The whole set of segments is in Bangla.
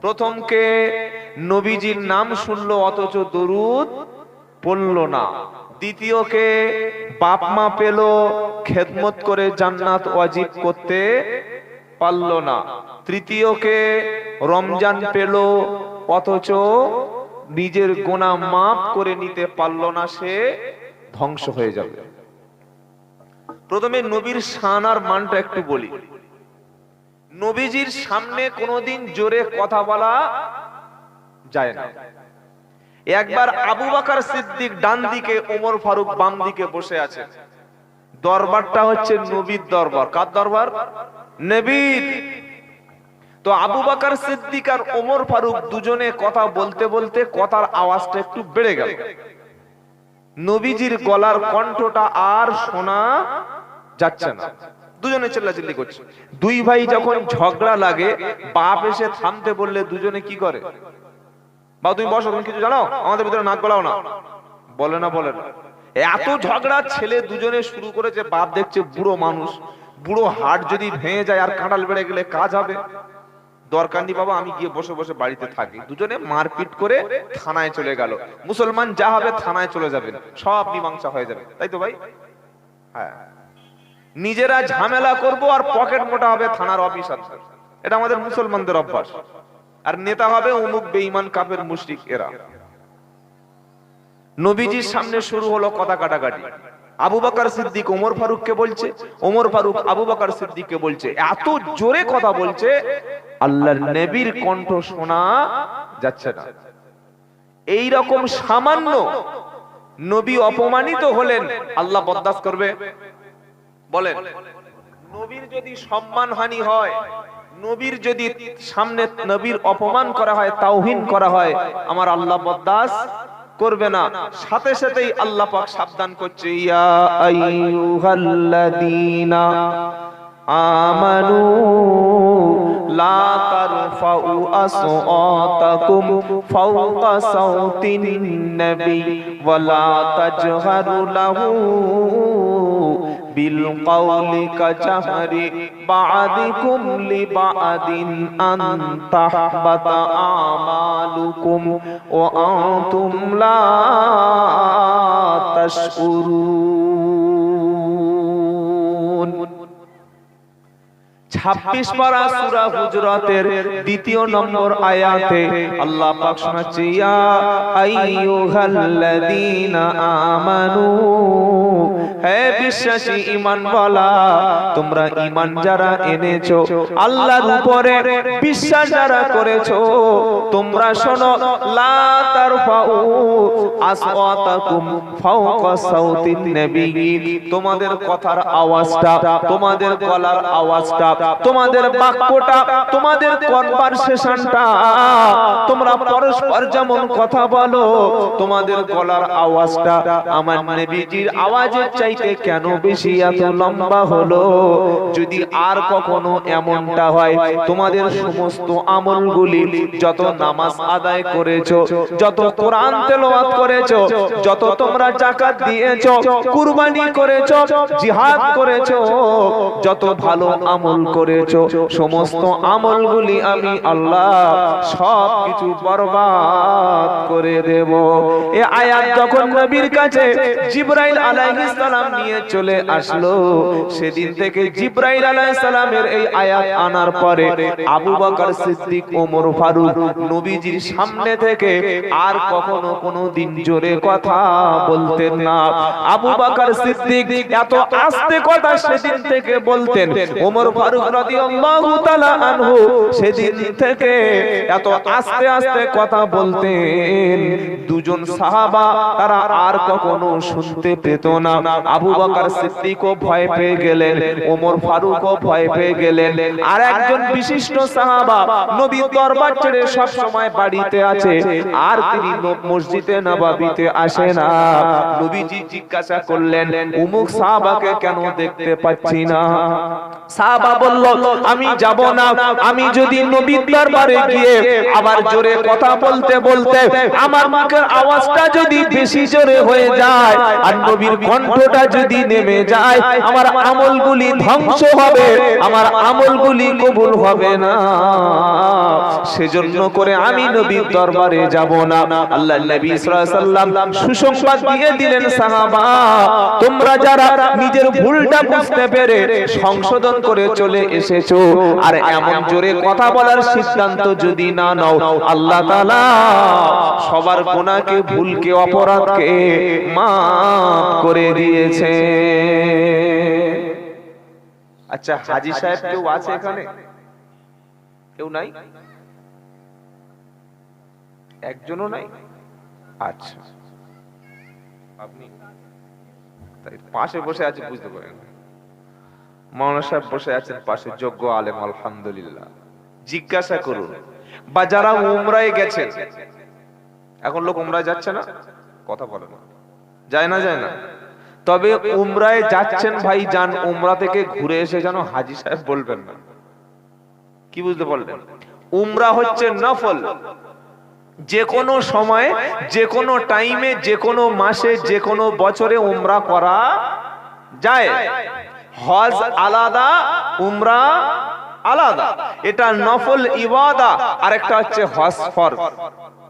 প্রথমকে নবীজির নাম শুনলো, অথচ দরুদ পড়ল না। দ্বিতীয়কে বাপ মা পেল, খেদমত করে জান্নাত ওয়াজিব করতে পারল না। তৃতীয়কে রমজান পেল, অথচ নিজের গোনা মাফ করে নিতে পারল না, সে ধ্বংস হয়ে যাবে। প্রথমে নবীর শান আর মানটা একটু বলি। নবীজির সামনে কোনোদিন জোরে কথা বলা যায় না। একবার আবু বাকার সিদ্দিক ডান দিকে, ওমর ফারুক বাম দিকে বসে আছে। দরবারটা হচ্ছে নবীর দরবার। কার দরবার? নবীর। তো আবু বাকার সিদ্দিক আর ওমর ফারুক দুজনে কথা বলতে বলতে কথার আওয়াজটা একটু বেড়ে গেল। নবীজির গলার কণ্ঠটা আর শোনা যাচ্ছে না। দুজনে চিল্লাচিল্লি করছে। দুই ভাই যখন ঝগড়া লাগে, বাপ এসে থামতে বললে দুজনে কি করে? বা তুমি বসো, তুমি কিছু জানো? আমাদের ভিতরে নাক গলাও না। বলে না বলে না। এত ঝগড়া ছেলে দুজনে শুরু করেছে, বাপ দেখছে বুড়ো মানুষ। বুড়ো হাট যদি ভেঙে যায় আর কাঁঠাল বেড়ে গেলে কাজ হবে। দরকার নেই বাবা, আমি গিয়ে বসে বসে বাড়িতে থাকি। দুজনে মারপিট করে থানায় চলে গেল। মুসলমান যা হবে থানায় চলে যাবেন। সব মীমাংসা হয়ে যাবে। তাই তো ভাই? হ্যাঁ। নিজেরা ঝামেলা করব আর পকেট মোটা হবে থানার অফিসার এটা আমাদের মুসলমানদের অভ্যাস। আর নেতা হবে অমুক বেঈমান কাপের মুশরিক এরা। নবীজির সামনে শুরু হলো কথা কাটাকাটি। আবু বকর সিদ্দিক, ওমর ফারুককে বলছে, ওমর ফারুক, আবু বকর সিদ্দিককে বলছে, এত জোরে কথা বলছে, আল্লাহর নবীর কণ্ঠ শোনা যাচ্ছে না। এই রকম সামান্য নবী অপমানিত হলেন, আল্লাহ বরদাস্ত করবে। বলেন। নবীর যদি সম্মানহানি হয়, নবীর যদি সামনে নবীর অপমান করা হয়, তাওহিন করা হয়, আমার আল্লাহ বদাস করবে না। সাথে সাথেই আল্লাহ পাক সাবধান করছে, ইয়া আইয়ুহাল্লাযীনা আমানু লা তারফাউ আসওয়াতাকুম ফাওকা সাউতিন নবী ওয়া তাজহারু লাহু بالقول كجهر بعضكم لبعض أن تحبط أعمالكم وأنتم لا تشعرون ছাব্বিশ পারা সূরা হুজরাতের দ্বিতীয় নম্বর আয়াতে আল্লাহ পাক শোনাচ্ছে ইয়া আইয়ুহাল্লাযীনা আমানু বিশ্বাসী তোমরা ঈমান যারা আল্লাহর উপরে বিশ্বাস যারা তোমরা শোনো তোমাদের কথার আওয়াজটা, তোমাদের গলার আওয়াজটা, তোমাদের বাক্যটা, তোমাদের কনভারসেশনটা, তোমরা পরস্পর যেমন কথা বলো, তোমাদের গলার আওয়াজটা আমার নবীজির আওয়াজের চাইতে কেন বেশি এত লম্বা হলো? যদি আর কখনো এমনটা হয় তোমাদের সমস্ত আমলগুলি যত নামাজ আদায় করেছ যত কোরআন তেলাওয়াত করেছ যত তোমরা যাকাত দিয়েছ কুরবানি করেছ জিহাদ করেছ যত ভালো আমল করেছ সমস্ত আমলগুলি আমি আল্লাহ সব কিছু বরবাদ করে দেব। এ আয়াত যখন নবীর কাছে জিবরাইল আলাইহিস সালাম নিয়ে চলে আসলো। সেদিন থেকে জিবরাইল আলাইহিস সালামের এই আয়াত আনার পরে আবু বকর সিদ্দিক, ওমর ফারুক নবীজির সামনে থেকে আর কখনো কোনো দিন জোরে কথা বলতেন না। আবু বকর সিদ্দিক এত আস্তে কথা সেদিন থেকে বলতেন। ওমর ফারুক রাদিয়াল্লাহু তাআলা আনহু সেদিন থেকে এত আস্তে আস্তে কথা বলতেন। দুজন সাহাবা তারা আর কখনো শুনতে পেত না। আবু বকর সিদ্দিকও ভয় পেয়ে গেলেন, ওমর ফারুকও ভয় পেয়ে গেলেন। আর একজন বিশিষ্ট সাহাবা দরবার ছেড়ে সব সময় বাড়িতে আছে, আর তিনি মসজিদে নবাবিতে না। নবীজি জিজ্ঞাসা করলেন, উমুক সাহাবাকে কেন দেখতে পাচ্ছি না? সাহাবা বলল, আমি যাব না, আমি যদি নবীর দরবারে গিয়ে আবার জোরে কথা বলতে বলতে আমার মুখের আওয়াজটা যদি বেশি জোরে হয়ে যায়, আর নবীর কণ্ঠ কণ্ঠটা যদি নেমে যায়, আমার আমলগুলি ধ্বংস হবে, আমার আমলগুলি কবুল হবে না। সেজন্য করে আমি নবীর দরবারে যাব না। আল্লাহ নবী সাল্লাম সুসংবাদ দিয়ে দিলেন সাহাবা, তোমরা যারা নিজের ভুলটা বুঝতে পেরে সংশোধন করে চলে এসেছ, আর এমন জোরে কথা বলার সিদ্ধান্ত যদি না নাও, আল্লাহ তাআলা সবার গুনাহকে, ভুলকে, অপরাধকে মাফ করে দিয়েছে। আচ্ছা হাজি সাহেব কেউ আছে এখানে? কেউ নাই? একজনও নাই? আচ্ছা। আপনি পাশে বসে আছে বুঝতে পারেন। মৌলানা সাহেব বসে আছেন পাশে যোগ্য আলেম আলহামদুলিল্লাহ। জিজ্ঞাসা করুন বা যারা উমরায় গেছেন এখন লোক উমরায় যাচ্ছে না? কথা বলে না। যায় না যায় না। তবে উমরায় যাচ্ছেন ভাই যান উমরা থেকে ঘুরে এসে যেন হাজি সাহেব বলবেন না। কি বুঝতে পারলেন? উমরা হচ্ছে নফল। যে কোনো সময়, যে কোনো টাইমে, যে কোনো মাসে, যে কোনো বছরে উমরা করা যায়। হজ আলাদা, উমরা আলাদা। এটা নফল ইবাদা আর একটা হচ্ছে হজ ফরজ।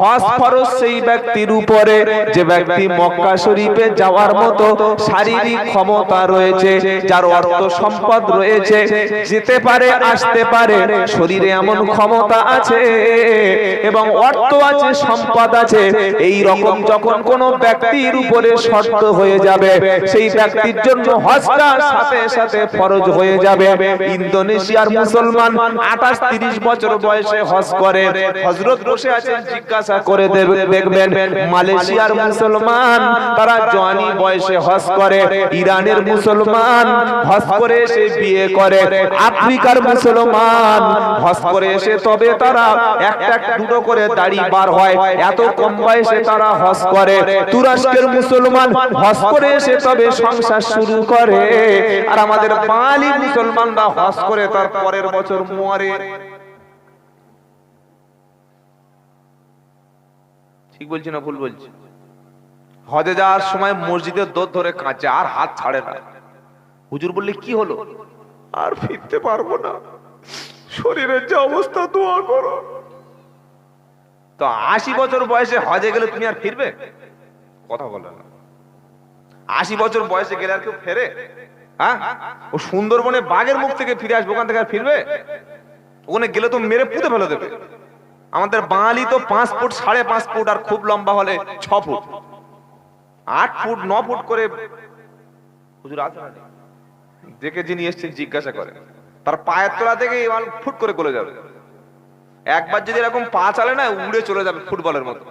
হজ সেই ব্যক্তির উপরে, যে ব্যক্তি মক্কা শরীফে যাওয়ার মতো শারীরিক ক্ষমতা রয়েছে, যার অর্থ সম্পদ রয়েছে, যেতে পারে, আসতে পারে, শরীরে এমন ক্ষমতা আছে এবং অর্থ আছে, সম্পদ আছে, এই রকম যখন কোন ব্যক্তির উপরে শর্ত হয়ে যাবে, সেই ব্যক্তির জন্য সাথে সাথে ফরজ হয়ে যাবে। ইন্দোনেশিয়ার মুসলমান আঠাশ তিরিশ বছর বয়সে হজ করে। হজরত বসে আছেন জিজ্ঞাসা করে দেখবেন মালয়েশিয়ার মুসলমান, তারা জওয়ানি বয়সে হজ করে, ইরানের মুসলমান হজ করে এসে বিয়ে করে, আফ্রিকার মুসলমান হজ করে এসে তবে তারা একটা দুটো করে দাড়ি বার হয়, এত কম বয়সে তারা হজ করে, তুরস্কের মুসলমান হজ করে এসে তবে সংসার শুরু করে, আর আমাদের বাঙালি মুসলমানরা হজ করে তার পরের বছর মরে। ঠিক বলছি না ভুল বলছি? হজে যাওয়ার সময় মসজিদের দোর ধরে কাঁচে আর হাত ছাড়ে না। হুজুর বললে কি হলো? আর ফিরতে পারব না। শরীরের যে অবস্থা দোয়া করো। তো আশি বছর বয়সে হজে গেলে তুমি আর ফিরবে? কথা বলে না। আশি বছর বয়সে গেলে আর কেউ ফেরে? হ্যাঁ? ও সুন্দরবনে বাঘের মুখ থেকে ফিরে আসবে ওখান থেকে আর ফিরবে? ওখানে গেলে তো মেরে পুঁতে ফেলে দেবে। আমাদের বাঙালি তো পাঁচ ফুট সাড়ে পাঁচ ফুট আর খুব লম্বা হলে ছ ফুট। আট ফুট, ন ফুট করে দেখে যিনি এসছেন জিজ্ঞাসা করে তার পায়ের তোলা থেকে ফুট করে গলে যাবে। একবার যদি এরকম পা চালে না, উড়ে চলে যাবে ফুটবলের মতো।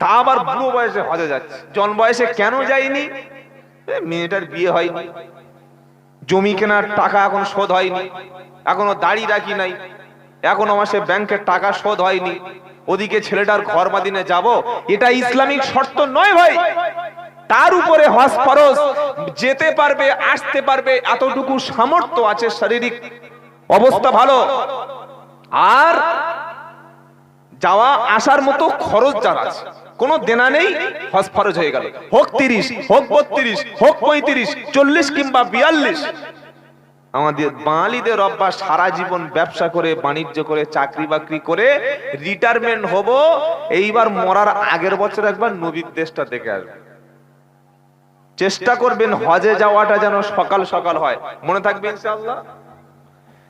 তা আবার বুড়ো বয়সে হজে যাচ্ছে। জন বয়সে কেন যায়নি? মেয়েটার বিয়ে হয়নি। জমি কেনার টাকা এখন শোধ হয়নি। এখনও দাড়ি রাখি নাই। এখনও আমার সে ব্যাংকের টাকা শোধ হয়নি। ওদিকে ছেলেটার ঘর বাদিনে যাব, এটা ইসলামিক শর্ত নয় ভাই। তার উপরে হজ ফরজ, যেতে পারবে, আসতে পারবে, এতটুকু সামর্থ্য আছে, শারীরিক অবস্থা ভালো। আর যাওয়া, আসার মতো খরচ যার আছে। কোনো দেনা নেই, হজ ফরজ হয়ে গেল। হোক তিরিশ, হোক বত্রিশ, হোক পঁয়ত্রিশ, চল্লিশ কিংবা বিয়াল্লিশ। আমাদের বাঙালিদের অভ্যাস, সারা জীবন ব্যবসা করে, বাণিজ্য করে, চাকরি বাকরি করে রিটায়ারমেন্ট হব, এইবার মরার আগের বছর একবার নবীর দেশটা দেখে আসবে। চেষ্টা করবেন হজে যাওয়াটা যেন সকাল সকাল হয়। মনে থাকবে ইনশাআল্লাহ?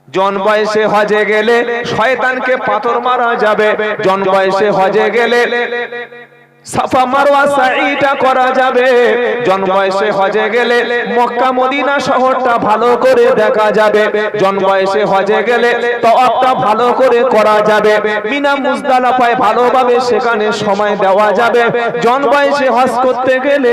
জন বয়সে হজে গেলে শয়তানকে পাথর মারা যাবে। জন বয়সে হজে গেলে সাফা মারওয়া সাইটা করা যাবে। জন বয়সে হজে গেলে মক্কা মদিনা শহরটা ভালো করে দেখা যাবে। জন বয়সে হজে গেলে তওয়াবটা ভালো করে করা যাবে। মিনা মুজদালাফায় ভালোভাবে সেখানে সময় দেওয়া যাবে। জন বয়সে হজ করতে গেলে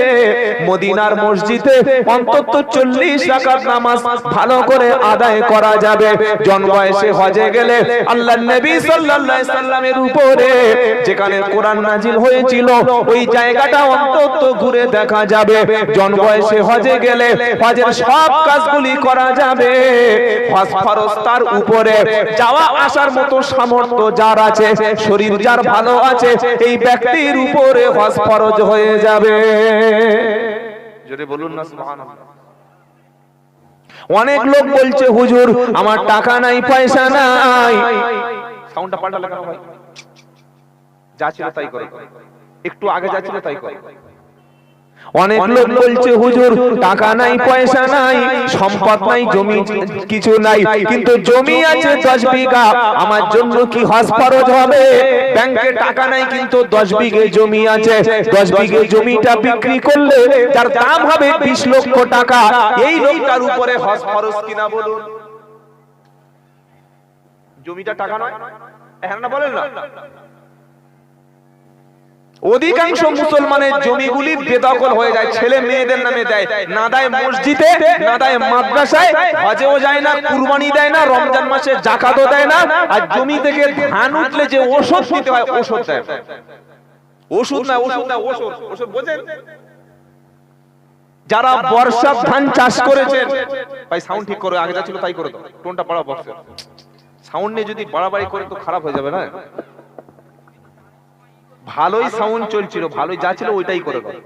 মদিনার মসজিদে অন্তত চল্লিশ রাকাত নামাজ ভালো করে আদায় করা যাবে। জন বয়সে হজে গেলে আল্লাহ নবী সাল্লাল্লাহু আলাইহি সাল্লামের উপরে যেখানে কোরআন নাজিল হয়েছিল ওই জায়গাটা অন্তত ঘুরে দেখা যাবে। জন বয়সে হজে গেলে হজের সব কাজগুলি করা যাবে। হজ ফরজ তার উপরে যাওয়া আসার মতো সামর্থ্য যার আছে শরীর যার ভালো আছে এই ব্যক্তির উপরে হজ ফরজ হয়ে যাবে। জোরে বলুন না সুবহানাল্লাহ। অনেক লোক বলছে হুজুর আমার টাকা নাই পয়সা নাই। সাউন্ডটা পাল্টালে কেন ভাই? যা ছিল তাই করো। একটু আগে যা ছিল তাই করো। অনেক লোক বলছে হুজুর টাকা নাই পয়সা নাই সম্পদ নাই জমি কিছু নাই। কিন্তু জমি আছে দশ বিঘা। আমার জন্য কি হজ ফরজ হবে? ব্যাংকে টাকা নাই কিন্তু দশ বিঘে জমি আছে। দশ বিঘে জমিটা বিক্রি করলে তার দাম হবে বিশ লক্ষ টাকা। এই লোকটার উপরে হজ ফরজ কিনা বলুন। জমিটা টাকা নয়? হ্যাঁ না বলেন না? অধিকাংশ মুসলমানের জমিগুলি বেদখল হয়ে যায়, ছেলে মেয়েদের নামে দেয়। না দেয় মসজিদে, না দেয় মাদ্রাসায়, হজেও যায় না, কুরবানি দেয় না, রমজান মাসে জাকাতও দেয় না, আর জমি থেকে ধান উঠলে যে ওষুধ দিতে হয়, ওষুধ দেয়। ওষুধ না ওষুধ না, ওষুধ ওষুধ বোঝেন? যারা বর্ষার ধান চাষ করেছেন ভাই সাউন্ড ঠিক করো, আগে যা ছিল তাই করে দাও। টোনটা বাড়া বক্সে সাউন্ড নিয়ে যদি বাড়াবাড়ি করে তো খারাপ হয়ে যাবে না? ভালোই সাউন্ড চলছিল ভালোই যা ছিল ওইটাই করে দাও।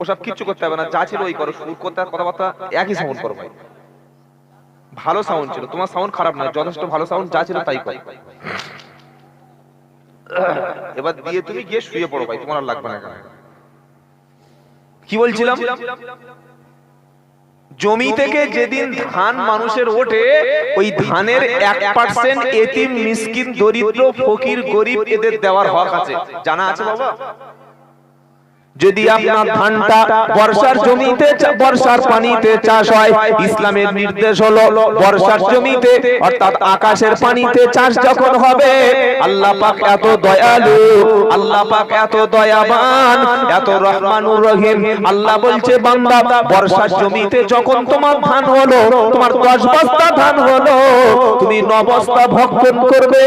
ওসব কিচ্ছু করতে হবে না যা ছিল ওই করো সুর করতে কথাবার্তা একই সাউন্ড করো ভাই ভালো সাউন্ড ছিল তোমার সাউন্ড খারাপ না যথেষ্ট ভালো সাউন্ড যা ছিল তাই করো। এবার দিয়ে তুমি গিয়ে শুয়ে পড়ো ভাই তোমার আর লাগবে না কি বলছিলাম? জমি থেকে যেদিন ধান মানুষের ওঠে ওই ধানের এক পার্সেন্ট এতিম মিসকিন দরিদ্র ফকির গরিব এদের দেওয়ার হক আছে। জানা আছে বাবা? যদি আপনার ধানটা বর্ষার জমিতে বর্ষার পানিতে চাষ হয় ইসলামের নির্দেশ হলো বর্ষার জমিতে অর্থাৎ আকাশের পানিতে চাষ যখন হবে আল্লাহ পাক এত দয়ালু আল্লাহ পাক এত দয়াবান এত রহমানুর রহিম। আল্লাহ বলছে বান্দা বর্ষার জমিতে যখন তোমার ধান হলো তোমার দশ বস্তা ধান হলো তুমি ন বস্তা ভক্ষণ করবে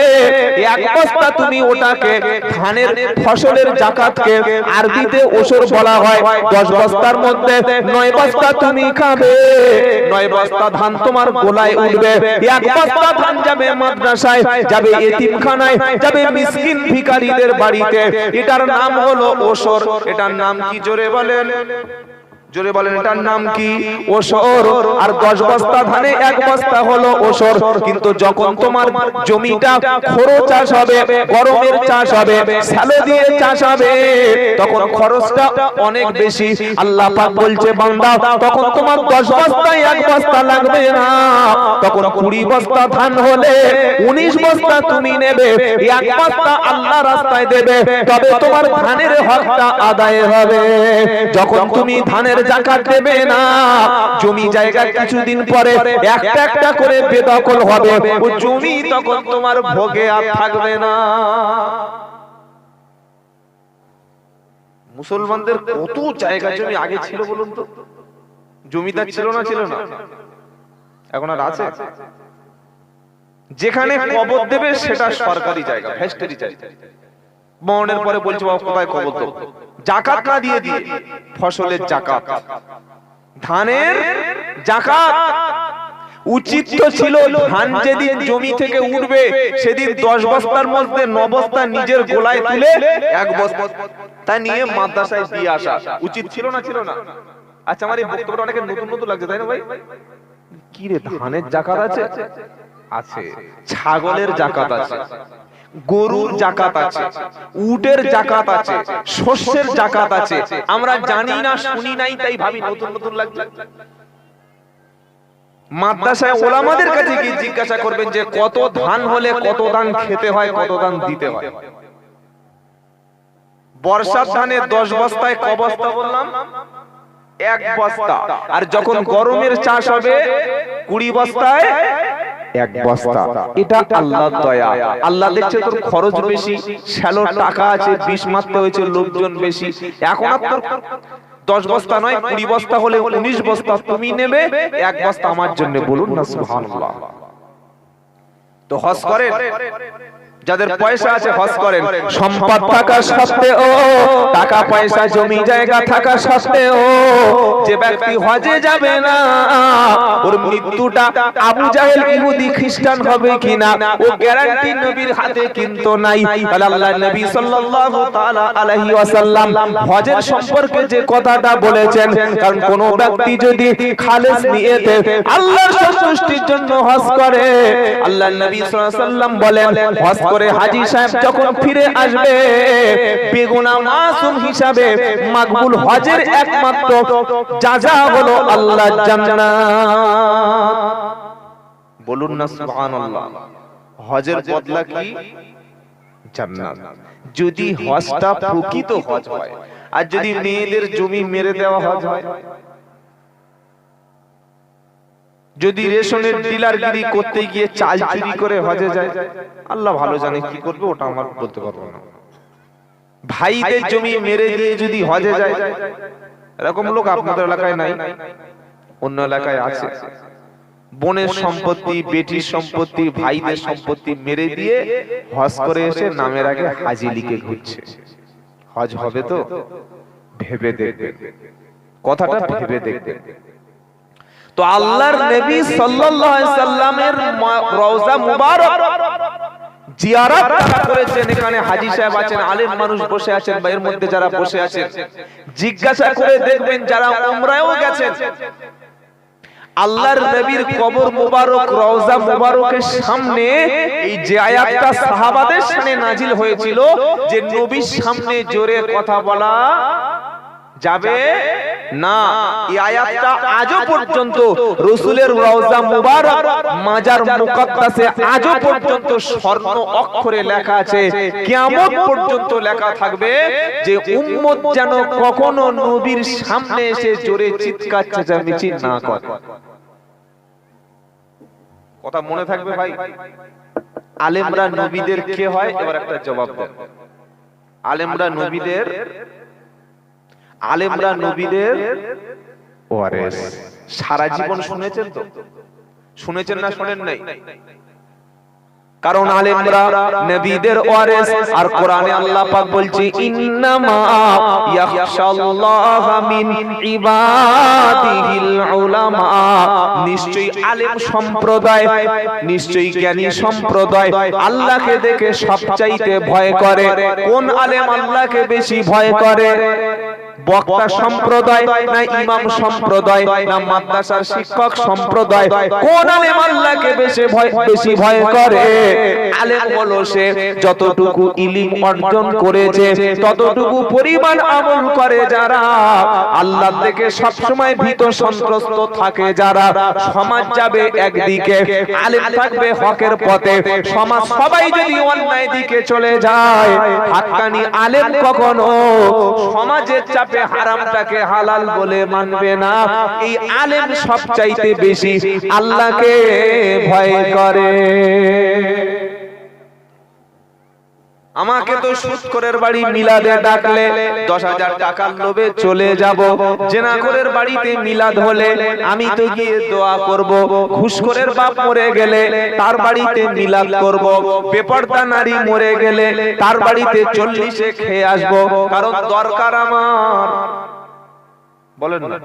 এক বস্তা তুমি ওটাকে ধানের ফসলের জাকাতকে আরবিতে ওসর বলা হয় দশ বস্তার মধ্যে নয় বস্তা তুমি খাবে। নয় বস্তা ধান তোমার গোলায় উঠবে। এক বস্তা ধান যাবে মাদ্রাসায় যাবে এতিমখানায় যাবে মিসকিন ভিখারিদের বাড়িতে। এটার নাম হলো ওসর। এটার নাম কি জোরে বলেন? জোরে বলেন, এটার নাম কি? ওসর। আর দশ বস্তা ধানে এক বস্তা হলো ওসর। কিন্তু যখন তোমার জমিটা খরো চাষ হবে, গরমের চাষ হবে স্যালো দিয়ে চাষ হবে, তখন খরচটা অনেক বেশি। আল্লাহ পাক বলছে, বান্দা, তখন তোমার দশ বস্তায় এক বস্তা লাগবে না। তখন কুড়ি বস্তা ধান হলে উনিশ বস্তা তুমি নেবে। এক বস্তা আল্লাহ রাস্তায় দেবে, তবে তোমার ধানের হকটা আদায় হবে। যখন তুমি ধানের জাকাত দেবে না। জমি জায়গা কিছুদিন পরে একটা একটা করে বেদখল হবে। ও জমি তখন তোমার ভোগে আর থাকবে না। মুসলমানদের কত জায়গা জমি আগে ছিল বলুন তো? জমিদার ছিল না ছিল না? এখন আর আছে? যেখানে কবর দেবে সেটা সরকারি জায়গা, ভেস্টেরি জায়গা। মরণের পরে বলছে বাবা কোথায় কবর দেবো জাকাত না দিয়ে দিয়ে ফসলের জাকাত। ধানের জাকাত। উচিত তো ছিল ধান যেদিন জমি থেকে উঠবে সেদিন দশ বস্তার মধ্যে ন বস্তা নিজের গোলায় তুলে এক বস্তা তা নিয়ে মাদ্রাসায় দিয়ে আসা। উচিত ছিল না ছিল না। আচ্ছা আমার এই বক্তব্যটা অনেকে নতুন নতুন লাগছে তাই না ভাই? কি রে ধানের জাকাত আছে? আছে? ছাগলের জাকাত আছে। গরুর জাকাত আছে, উটের জাকাত আছে, শস্যের জাকাত আছে। আমরা জানি না, শুনি নাই, তাই ভাবি নতুন নতুন লাগছে। মাদ্রাসায় ওলামাদের কাছে গিয়ে জিজ্ঞাসা করবেন যে, কত ধান হলে কত খেতে হয়, কত দিতে হয়? বর্ষার ধানে দশ বস্তায় ক বস্তা বললাম? এক বস্তা। আর যখন গরমের চাষ হবে, কুড়ি বস্তায় এক বস্তা। এটা আল্লাহর দয়া। আল্লাহ দেখছে তোর খরচ বেশি, শ্যালোর টাকা আছে, বিষ মারতে হয়েছে, লোকজন বেশি। এখন আর তোর দশ বস্তা নয়, কুড়ি বস্তা হলে উনিশ বস্তা তুমি নেবে, এক বস্তা আমার জন্য বলুন না সুহান তো হস করেন? যাদের পয়সা আছে হজ করেন। সম্পদ থাকা সত্ত্বেও টাকা পয়সা জমি জায়গা থাকা সত্ত্বেও যে ব্যক্তি হজে যাবে না ওর মৃত্যুটা আবু জাহেল ইহুদি খ্রিস্টান হবে কিনা ও গ্যারান্টি নবীর হাতে কিন্তু নাই। তাহলে আল্লাহ নবী সাল্লাল্লাহু তাআলা আলাইহি ওয়াসাল্লাম হজের সম্পর্কে যে কথাটা বলেছেন কারণ কোন ব্যক্তি যদি খালেস নিয়েতে আল্লাহর সন্তুষ্টির জন্য হজ করে আল্লাহ নবী সাল্লাল্লাহু আলাইহি ওয়াসাল্লাম বলেন হজ করে হাজী সাহেব যখন ফিরে আসবে বেগুনা মাসুম হিসাবে মাকবুল হজের একমাত্র যাজা হলো আল্লাহ জান্নাত। বলুন না সুবহানাল্লাহ। হজের বদলা কি? জান্নাত। যদি হজটা প্রকৃত হজ হয় আর যদি মেয়েদের জমি মেরে দেওয়া হজ হয় যদি রেশনের ডিলারগিরি করতে গিয়ে চাল চুরি করে হজে যায় আল্লাহ ভালো জানে কি করবে ওটা আমার বলতে পারব না। ভাইদের জমি মেরে দিয়ে যদি হজে যায় এরকম লোক আপনাদের এলাকায় নাই। অন্য এলাকায় আছে। বোনের সম্পত্তি বেটির সম্পত্তি ভাইদের সম্পত্তি মেরে দিয়ে হজ করে এসে নামের আগে হাজি লিখে ঘুরছে। হজ হবে তো? ভেবে দেখবেন কথাটা ভেবে দেখবেন তো আল্লাহর নবী সাল্লাল্লাহু আলাইহি সাল্লামের রওজা মুবারক জিয়ারত তারা করেছেন এখানে হাজী সাহেব আছেন আলেম মানুষ বসে আছেন বা এর মধ্যে যারা বসে আছেন জিজ্ঞাসা করে দেখবেন যারা উমরায়ও গেছেন। আল্লাহর নবীর কবর মুবারক রওজা মুবারকের সামনে এই যে আয়াতটা সাহাবাদের সামনে নাজিল হয়েছিল যে নবীর সামনে জোরে কথা বলা যাবে না। এই আয়াতটা আজও পর্যন্ত রাসূলের রওজা মুবারক মাজার মুকাদ্দাসে আজও পর্যন্ত স্বর্ণ অক্ষরে লেখা আছে। কিয়ামত পর্যন্ত লেখা থাকবে যে উম্মত যেন কখনো নবীর সামনে এসে জোরে চিৎকার চেঁচামেচি না করে। কথা মনে থাকবে ভাই? আলেমরা নবীদের কে হয়? এবার একটা জবাব দেন। আলেমরা নবীদের আলেমরা নবীদের ওয়ারেস। সারা জীবন শুনেছেন তো? শুনেছেন না শুনেন নাই? কারণ আলেমরা নবীদের ওয়ারেস। আর কোরআনে আল্লাহ পাক বলছে ইন্নামা ইয়াখশাল্লাহ মিন ইবাদিহিল উলামা। নিশ্চয়ই আলেম সম্প্রদায় নিশ্চয়ই জ্ঞানী সম্প্রদায় আল্লাহকে দেখে সবচাইতে ভয় করে কোন আলেম আল্লাহকে বেশি ভয় করে? বক্তা সম্প্রদায় না ইমাম সম্প্রদায় না মাদ্রাসার শিক্ষক সম্প্রদায় কোন আলেম আল্লাহকে বেশি ভয় বেশি ভয় করে? আলেম হলো সে যতটুকু ইলিম অর্জন করেছে ততটুকু পরিমাণ আমল করে যারা আল্লাহ থেকে সব সময় ভীত সন্ত্রস্ত থাকে যারা সমাজ যাবে একদিকে। আলেম থাকবে হকের পথে। সমাজ সবাই যদি অন্যায় দিকে চলে যায় হাক্কানি আলেম কখনো সমাজের চাপে হারামটাকে হালাল বলে মানবে না। এই আলেম সবচাইতে বেশি আল্লাহকে ভয় করে। আমাকে তো সুৎকরের বাড়ি মিলাদে ডাকলে দশ হাজার টাকার লোভে চলে যাব। জেনাকরের বাড়িতে মিলাদ হলে আমি তো গিয়ে দোয়া করব। ঘুষখোরের বাপ মরে গেলে তার বাড়িতে মিলাদ করব। বেপর্দা নারী মরে গেলে তার বাড়িতে চল্লিশে খেয়ে আসব। কারণ দরকার আমার। বলেন না।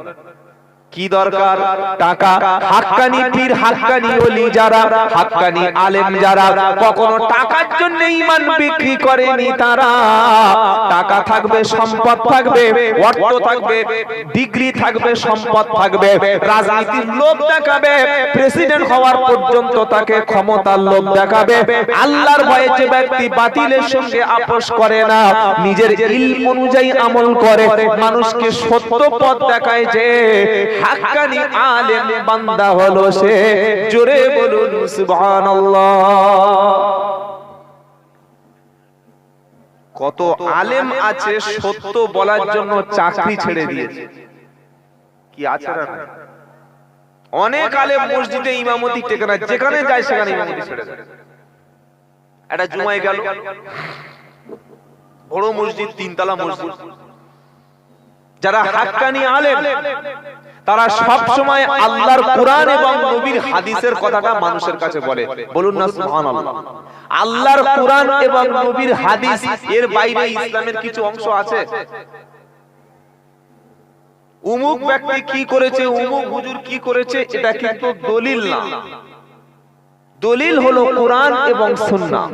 কি দরকার? টাকা। হাক্কানি পীর, হাক্কানি ওলি যারা, হাক্কানি আলেম যারা, কখনো টাকার জন্য ঈমান বিক্রি করেনি তারা। টাকা থাকবে, সম্পদ থাকবে, অর্থ থাকবে, ডিগ্রি থাকবে, সম্পদ থাকবে। রাজনীতির লোভ দেখাবে, প্রেসিডেন্ট হওয়ার পর্যন্ত তাকে ক্ষমতার লোভ দেখাবে। আল্লাহর ভয়ে যে ব্যক্তি বাতিলের সঙ্গে আপোষ করে না, নিজের ইলম অনুযায়ী আমল করে, মানুষকে সত্য পথ দেখায় যে হাক্কানি আলেম বান্দা হলো সে। জোরে বলুন সুবহানাল্লাহ। কত আলেম আছে সত্য বলার জন্য চাকরি ছেড়ে দিয়েছে। কি আছে না? অনেক আলেম মসজিদে ইমামতি টেকে না যেখানে যায় সেখানে ইমামতি ছেড়ে দেয়। একটা জুমায় গেল। বড় মসজিদ তিনতলা মসজিদ। যারা হাক্কানি আলেম তারা সব সময় আল্লাহর কোরআন এবং নবীর হাদিসের কথাটা মানুষের কাছে বলে। বলুন না সুবহানাল্লাহ। আল্লাহর কোরআন এবং নবীর হাদিস এর বাইরে ইসলামের কিছু অংশ আছে? উমুক ব্যক্তি কি করেছে উমুক হুজুর কি করেছে এটা কিন্তু দলিল না। দলিল হলো কোরআন এবং সুন্নাহ।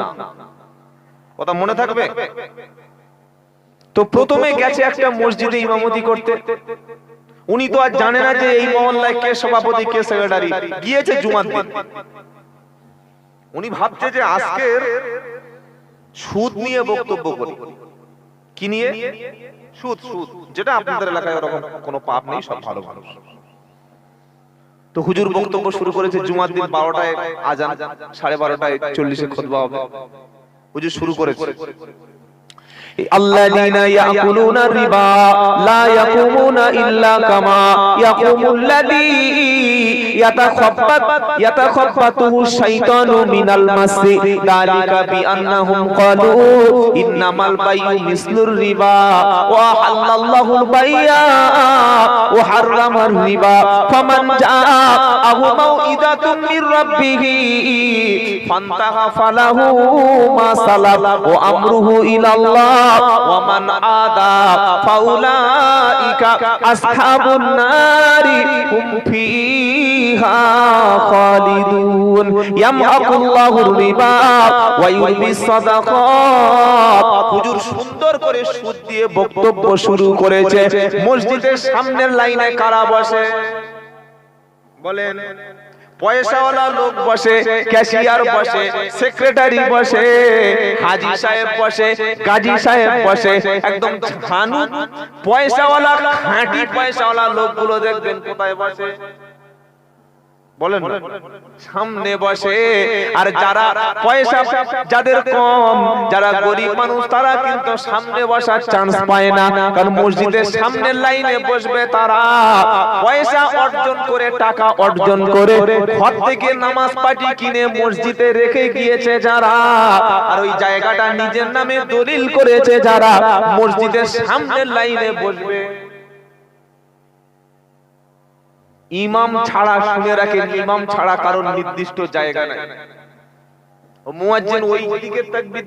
কথা মনে থাকবে? তো প্রথমে গেছে একটা মসজিদে ইমামতি করতে। উনি তো আর জানে না যে এই মহল্লায় কে সভাপতি কে সেক্রেটারি? গিয়েছে জুমার দিন। উনি ভাবছে যে আজকের সুদ নিয়ে বক্তব্য করি। কি নিয়ে? সুদ সুদ। যেটা আপনাদের এলাকায় ওরকম কোনো পাপ নেই সব ভালো ভালো তো হুজুর বক্তব্য শুরু করেছে জুমার দিন বারোটায় আজান সাড়ে বারোটায় চল্লিশে খোদবা হবে। হুজুর শুরু করেছে। আল্লাযীনা ইয়াকুলুনা রিবা লা ইয়াকুমুনা ইল্লা কামা ইয়াকুমুল্লাযী ইয়াতাখাব্বাত ইয়াতাখাব্বাতুহু শাইতানু মিনাল মাসি যালিকা বিআন্নাহুম ক্বালু ইন্নামাল বাইউ মিসলুর রিবা। ওয়া হাল্লাল্লাহুল বাইয়া। ওয়া হারামার রিবা। ফামান জাআ আহু মাউইদাতুম মির রাব্বিহি। ফান্তাহা ফালাহু মা সালাফ। ওয়া আমরুহু ইলাল্লাহ। ওয়ামান আদা ফাউলাইকা আসহাবুন নারি হুম ফিহা খালিদুন। ইয়ামহাকুল্লাহুর রিবা ওয়া ইউমিস সাদাকাত। হুজুর সুন্দর করে সুদ দিয়ে বক্তব্য শুরু করেছে। মসজিদের সামনের লাইনে কারা বসে? বলেন। পয়সাওয়ালা লোক বসে ক্যাশিয়ার বসে সেক্রেটারি বসে হাজি সাহেব বসে গাজী সাহেব বসে একদম ঝানু পয়সাওয়ালা খাঁটি পয়সাওয়ালা লোকগুলো দেখবেন কোথায় বসে। বলেন সামনে বসে আর যারা পয়সা যাদের কম যারা গরিব মানুষ তারা কিন্তু সামনে বসার চান্স পায় না। কারণ মসজিদের সামনের লাইনে বসবে তারা। পয়সা অর্জন করে টাকা অর্জন করে। ঘর থেকে নামাজ পাটি কিনে মসজিদে রেখে গিয়েছে যারা। আর ওই জায়গাটা নিজের নামে দলিল করেছে যারা। মসজিদের সামনের লাইনে বসবে। ইমাম ছাড়া শুনে রাখেন, ইমাম ছাড়া কারণ নির্দিষ্ট জায়গা নাই। মুয়াজ্জিন ওই দিকে তাকবীর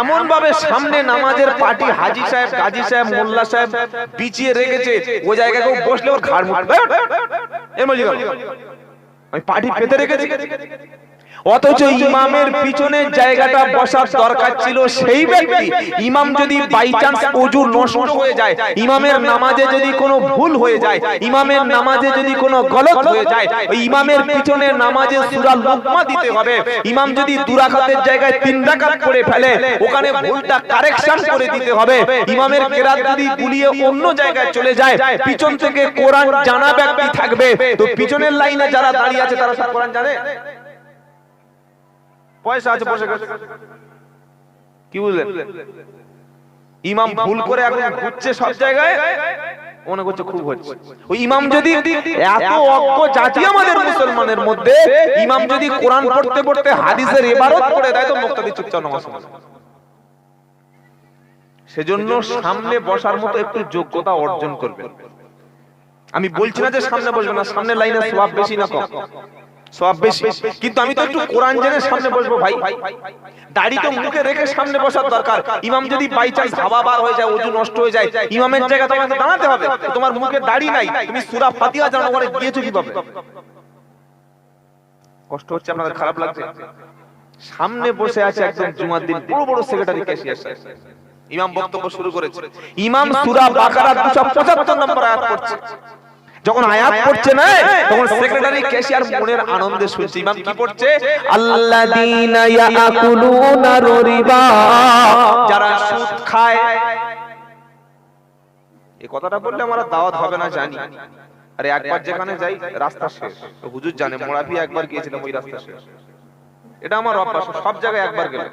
এমন ভাবে সামনে নামাজের পার্টি হাজি সাহেব, গাজী সাহেব, মোল্লা সাহেব পিছিয়ে রেখেছে ওই জায়গায় কেউ বসলে ওর ঘাড় মধ্যে আমি পার্টি পেতে রেখেছি। অথচ ইমামের পিছনের জায়গাটা বসার দরকার ছিল সেই ব্যক্তি। ইমাম যদি বাই চান্স অজু নষ্ট হয়ে যায় ইমামের নামাজে যদি কোনো ভুল হয়ে যায় ইমামের নামাজে যদি কোনো গলত হয়ে যায় ওই ইমামের পিছনে নামাজে সূরা লুকমা দিতে হবে ইমাম যদি দুরাকাতের জায়গায় তিন রাকাত করে ফেলে ওখানে ভুলটা কারেকশন করে দিতে হবে ইমামের কেরাত যদি গুলিয়ে অন্য জায়গায় চলে যায় পিছন থেকে কোরআন জানা ব্যক্তি থাকবে তো পিছনের লাইনে যারা দাঁড়িয়ে আছে তারা সব কোরআন জানে পয়সা আছে বসে গেছে কি বুঝলেন? ইমাম ভুল করে এখন ঘুরছে সব জায়গায় মনে করছে খুব হচ্ছে। ওই ইমাম যদি এত অজ্ঞ জাতি আমাদের মুসলমানের মধ্যে ইমাম যদি কোরআন পড়তে পড়তে হাদিসের ইবারত পড়ে দেয় তো মুক্তাদি চুপচাপ নামাজ সেজন্য সামনে বসার মতো একটু যোগ্যতা অর্জন করবেন। আমি বলছি না যে সামনে বসবেন না সামনে লাইনে সওয়াব বেশি না কম। সব বেশি। কিন্তু আমি তো একটু কোরআন জেনে সামনে বসবো ভাই। দাড়ি তো মুখে রেখে সামনে বসার দরকার। ইমাম যদি বাই চান্স হাওয়া বার হয়ে যায় ওযু নষ্ট হয়ে যায়, ইমামের জায়গা তোমাকে দাঁড়াতে হবে। তোমার মুখে দাড়ি নাই, তুমি সূরা ফাতিহা জানো করে গিয়েছো কীভাবে? কষ্ট হচ্ছে, আপনাদের খারাপ লাগছে? সামনে বসে আছে একদম জুমার দিন, বড় বড় সেক্রেটারি ক্যাশিয়ার ইমাম বক্তব্য শুরু করেছে। ইমাম সূরা বাকারা 275 নম্বর আয়াত পড়ছে। যখন আয়াত পড়ছে না তখন সেক্রেটারি ক্যাশিয়ার মনের আনন্দে শুনছে। ইমাম কি পড়ছে আল্লাযীনা ইয়াকুলুনা রিবা। যারা সুদ খায়। এই কথাটা বললে আমার দাওয়াত হবে না জানি। আরে একবার যেখানে যাই রাস্তা শেষ। হুজুর জানে মোড়াফি একবার গিয়েছিলাম ওই রাস্তা শেষ। এটা আমার অভ্যাস সব জায়গায় একবার গেলাম।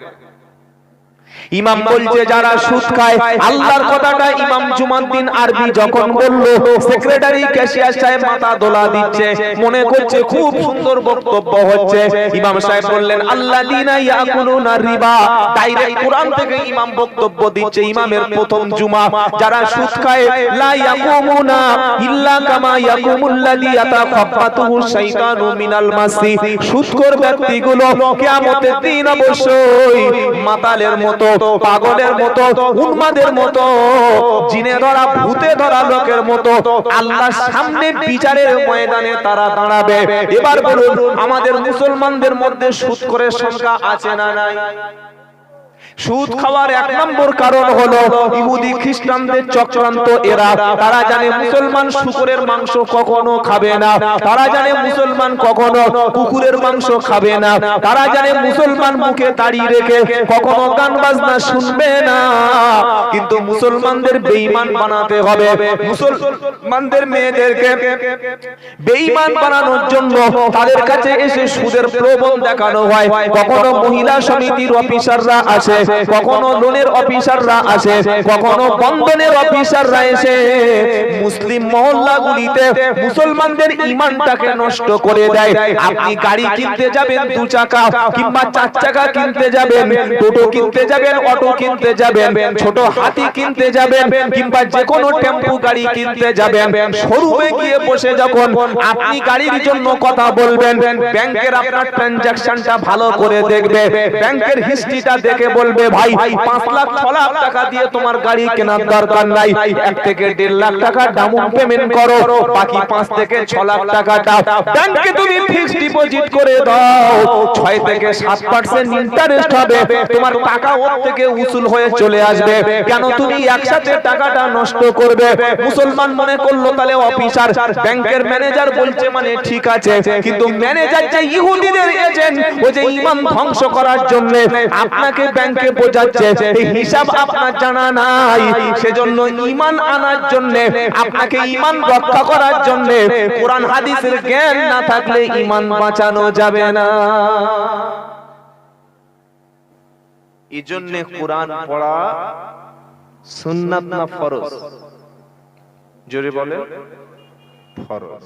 ইমাম বলছে যারা সুদ খায় আল্লাহর কথাটা ইমাম জুমাদ্দিন আরবি যখন বলল সেক্রেটারি ক্যাশিয়ার সাহেব মাথা দোলা দিচ্ছে মনে করছে খুব সুন্দর বক্তব্য হচ্ছে। ইমাম সাহেব বললেন আল্লাযীনা ইয়াকুলুনা রিবা। ডাইরেক্ট কোরআন থেকে ইমাম বক্তব্য দিচ্ছে ইমামের প্রথম জুমা। যারা সুদ খায় লা ইয়াকুমুনা ইল্লা কামা ইয়াকুমুল্লাযী ইয়াতাখাব্বাতুহু শাইতানু মিনাল মাসি সুদখোর ব্যক্তিগুলো কিয়ামতের দিন অবশ্যই মাতালের মতো পাগলের মতো, উন্মাদের মতো, জিনে ধরা, ভূতে ধরা লোকের মতো আল্লাহর সামনে বিচারের ময়দানে তারা দাঁড়াবে। এবার বলুন, আমাদের মুসলমানদের মধ্যে সুদ করে সংখ্যা আছে না নাই? সুদ খাওয়ার এক নম্বর কারণ হলো ইহুদি খ্রিস্টানদের চক্রান্ত এরা। তারা জানে মুসলমান শুকরের মাংস কখনো খাবে না। তারা জানে মুসলমান কখনো কুকুরের মাংস খাবে না। তারা জানে মুসলমান মুখে দাঁড়িয়ে রেখে কখনো গান বাজনা শুনবে না। কিন্তু মুসলমানদের বেঈমান বানাতে হবে। মুসলমানদের মেয়েদেরকে বেঈমান বানানোর জন্য তাদের কাছে এসে সুদের প্রবণ দেখানো হয়। কখনো মহিলা সমিতির অফিসাররা আসে। কখনো লোনের অফিসাররা আসে কখনো বন্ধনের অফিসাররা এসে মুসলিম মহল্লাগুলিতে মুসলমানদের ইমানটাকে নষ্ট করে দেয়। আপনি গাড়ি কিনতে যাবেন দু চাকা কিংবা চার চাকা কিনতে যাবেন টোটো কিনতে যাবেন অটো কিনতে যাবেন ছোট হাতি কিনতে যাবেন কিংবা যে কোনো টেম্পু গাড়ি কিনতে যাবেন শোরুমে গিয়ে বসে যখন আপনি গাড়ির জন্য কথা বলবেন ব্যাংকের আপনার ট্রানজাকশনটা ভালো করে দেখবে ব্যাংকের হিস্ট্রিটা দেখে বলবে ভাই, পাঁচ লাখ ছ লাখ টাকা দিয়ে তোমার গাড়ি কেনার দরকার নাই। এক থেকে দেড় লাখ টাকা ডাউন পেমেন্ট করো। বাকি পাঁচ থেকে ছ লাখ টাকাটা ব্যাংকে তুমি ফিক্সড ডিপোজিট করে দাও। ছয় থেকে সাত পার্সেন্ট ইন্টারেস্ট হবে। তোমার টাকা ওর থেকে উসুল হয়ে চলে আসবে। কেন তুমি একসাথে টাকাটা নষ্ট করবে? মুসলমান মনে করল, তাহলে অফিসার ব্যাংকের ম্যানেজার বলছে মানে ঠিক আছে। কিন্তু ম্যানেজার যে ইহুদিদের এজেন্ট ও যে ইমান ধ্বংস করার জন্য, আপনাকে ব্যাংকে বোঝাচ্ছে এই হিসাব আপনার জানা নাই। সেজন্য ইমান আনার জন্য, আপনাকে ইমান রক্ষা করার জন্য কোরআন হাদিসের জ্ঞান না থাকলে ইমান বাঁচানো যাবে না। জোরে বলে ফরজ।